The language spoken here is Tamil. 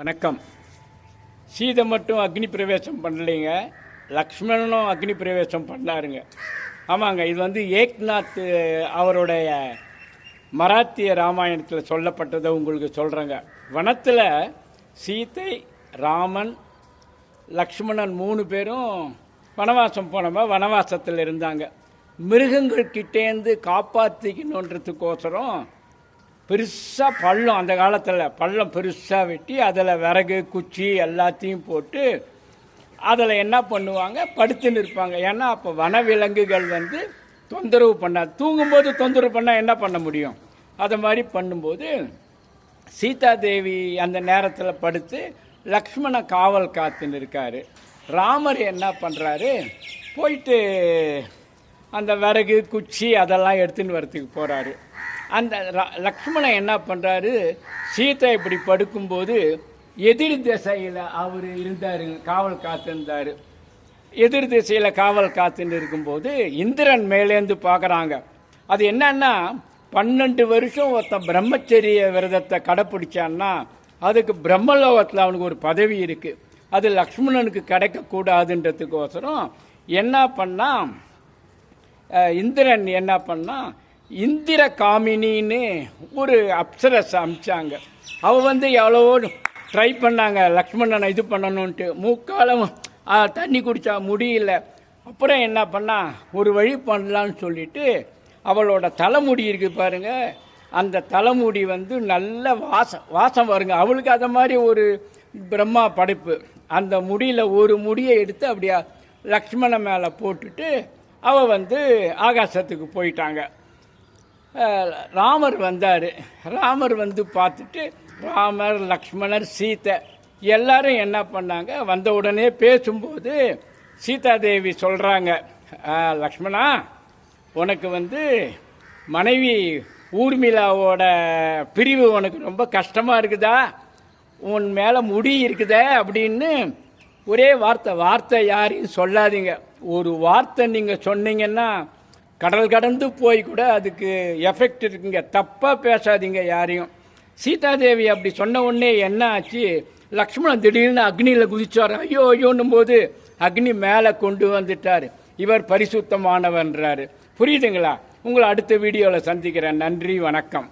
வணக்கம். சீதை மட்டும் அக்னி பிரவேசம் பண்ணலைங்க. லக்ஷ்மணனும் அக்னி பிரவேசம் பண்ணாருங்க. ஆமாங்க இது வந்து ஏக்நாத் அவருடைய மராத்திய ராமாயணத்தில் சொல்லப்பட்டதை உங்களுக்கு சொல்கிறேங்க வனத்தில் சீதை ராமன் லக்ஷ்மணன் மூணு பேரும் வனவாசம் போனவங்க வனவாசத்தில் இருந்தாங்க. மிருகங்கள் கிட்டேந்து காப்பாற்றிக்கணுன்றதுக்கோசரம் பெருசாக பள்ளம் அந்த காலத்தில் பள்ளம் பெருசாக வெட்டி அதில் விறகு குச்சி எல்லாத்தையும் போட்டு அதில் என்ன பண்ணுவாங்க? படுத்துன்னு இருப்பாங்க. ஏன்னா அப்போ வனவிலங்குகள் வந்து தொந்தரவு பண்ணாது தூங்கும்போது தொந்தரவு பண்ணால் என்ன பண்ண முடியும்? அதை மாதிரி பண்ணும்போது சீதாதேவி அந்த நேரத்தில் படுத்து லக்ஷ்மண காவல் காத்துன்னு இருக்கார். ராமர் என்ன பண்ணுறாரு போயிட்டு அந்த விறகு குச்சி அதெல்லாம் எடுத்துன்னு வரத்துக்கு போகிறாரு அந்த லக்ஷ்மணன் என்ன பண்ணுறாரு சீதை இப்படி படுக்கும்போது எதிர் திசையில் அவர் இருந்தார் காவல் காத்திருந்தார். எதிர் திசையில் காவல் காத்துன்னு இருக்கும்போது இந்திரன் மேலேந்து பார்க்குறாங்க அது என்னன்னா பன்னெண்டு வருஷம் ஒருத்தன் பிரம்மச்சரிய விரதத்தை கடைப்பிடிச்சான்னா அதுக்கு பிரம்மலோகத்தில் அவனுக்கு ஒரு பதவி இருக்குது அது லக்ஷ்மணனுக்கு கிடைக்கக்கூடாதுன்றதுக்கோசரம் என்ன பண்ணால் இந்திரன் என்ன பண்ணா இந்திர காமினின்னு ஒரு அப்சரஸ் அமிச்சாங்க. அவ வந்து எவ்வளவோ ட்ரை பண்ணாங்க. லக்ஷ்மணனை இது பண்ணணுன்ட்டு மூக்காலம் தண்ணி குடித்தா முடியல. அப்புறம் என்ன பண்ணா? ஒரு வழி பண்ணலான்னு சொல்லிட்டு அவளோட தலைமுடி இருக்குது பாருங்கள் அந்த தலைமுடி வந்து நல்ல வாசம் வாசம் வருங்க. அவளுக்கு அது மாதிரி ஒரு பிரம்மா படைப்பு. அந்த முடியில் ஒரு முடியை எடுத்து அப்படியே லக்ஷ்மண மேலே போட்டுட்டு அவள் வந்து ஆகாசத்துக்கு போயிட்டாங்க. ராமர் வந்தார். ராமர் வந்து பார்த்துட்டு ராமர் லக்ஷ்மணர் சீதை எல்லாரும் என்ன பண்ணாங்க? வந்த உடனே பேசும்போது சீதாதேவி சொல்கிறாங்க லக்ஷ்மணா உனக்கு வந்து மனைவி ஊர்மிளாவோட பிரிவு உனக்கு ரொம்ப கஷ்டமாக இருக்குதா? உன் மேலே முடி இருக்குதே? அப்படின்னு ஒரே வார்த்தை வார்த்தை யாரையும் சொல்லாதீங்க. ஒரு வார்த்தை நீங்கள் சொன்னீங்கன்னா கடல் கடந்து போய் கூட அதுக்கு எஃபெக்ட் இருக்குங்க. தப்பாக பேசாதீங்க யாரையும். சீதாதேவி அப்படி சொன்ன உடனே என்ன ஆச்சு? லக்ஷ்மணன் திடீர்னு அக்னியில் குதிச்சார். ஐயோ ஐயோன்னும் போது அக்னி மேலே கொண்டு வந்துட்டார். இவர் பரிசுத்தமானவன்றாரு புரியுதுங்களா? உங்களை அடுத்த வீடியோவில் சந்திக்கிறேன். நன்றி வணக்கம்.